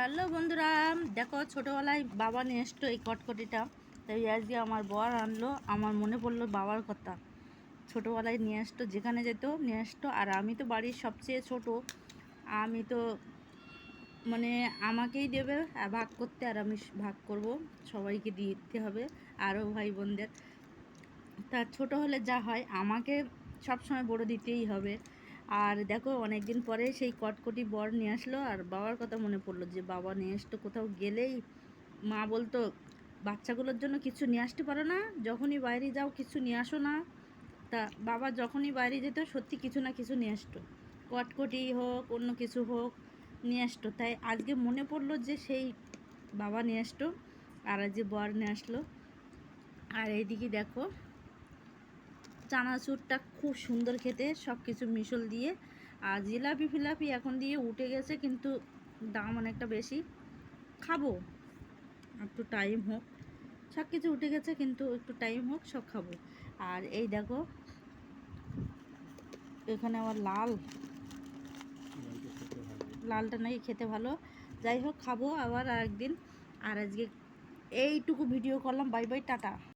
Hello বন্ধুরা, দেখো ছোটোবেলায় বাবা নিয়ে এসতো এই কটকটিটা। তাই আজকে আমার বর আনলো। আমার মনে পড়ল বাবার কথা। ছোটোবেলায় নিয়ে আসতো যেখানে যেত নিয়ে আসতো আর আমি তো বাড়ির সবচেয়ে ছোট। আমি তো মানে আমাকেই দেবে ভাগ করতে আর আমি ভাগ করব। সবাইকে দিতে হবে, আরও ভাই বোনদের। তা ছোট হলে যা হয়, আমাকে সবসময় বড় দিতেই হবে। আর দেখো অনেক দিন পরে সেই কটকটি বর নিয়ে আসলো। আর বাবার কথা মনে পড়ল যে, বাবা নিয়ে আসতো কোথাও গেলেই। মা বলতো, বাচ্চাগুলোর জন্য কিছু নিয়ে আসতে পারো না। যখনই বাইরে যাও, কিছু নিয়ে আসো না। তা বাবা যখনই বাইরে যেত, সত্যি কিছু না কিছু নিয়ে আসতো। কটকটি হোক, অন্য কিছু হোক, নিয়ে আসতো। তাই আজকে মনে পড়ল যে, সেই বাবা নিয়ে আসতো। আর যে বর নিয়ে আসলো। আর এইদিকে দেখো চানাচুরটা খুব সুন্দর খেতে সব কিছু মিশল দিয়ে। আর জিলাপি ফিলাপি এখন দিয়ে উঠে গেছে, কিন্তু দাম অনেকটা বেশি। খাব, একটু টাইম হোক। সব কিছু উঠে গেছে, কিন্তু একটু টাইম হোক, সব খাব। আর এই দেখো, এখানে আবার লাল। লালটা নাকি খেতে ভালো। যাই হোক, খাব আবার একদিন আর আজকে এইটুকু ভিডিও করলাম। Bye bye tata.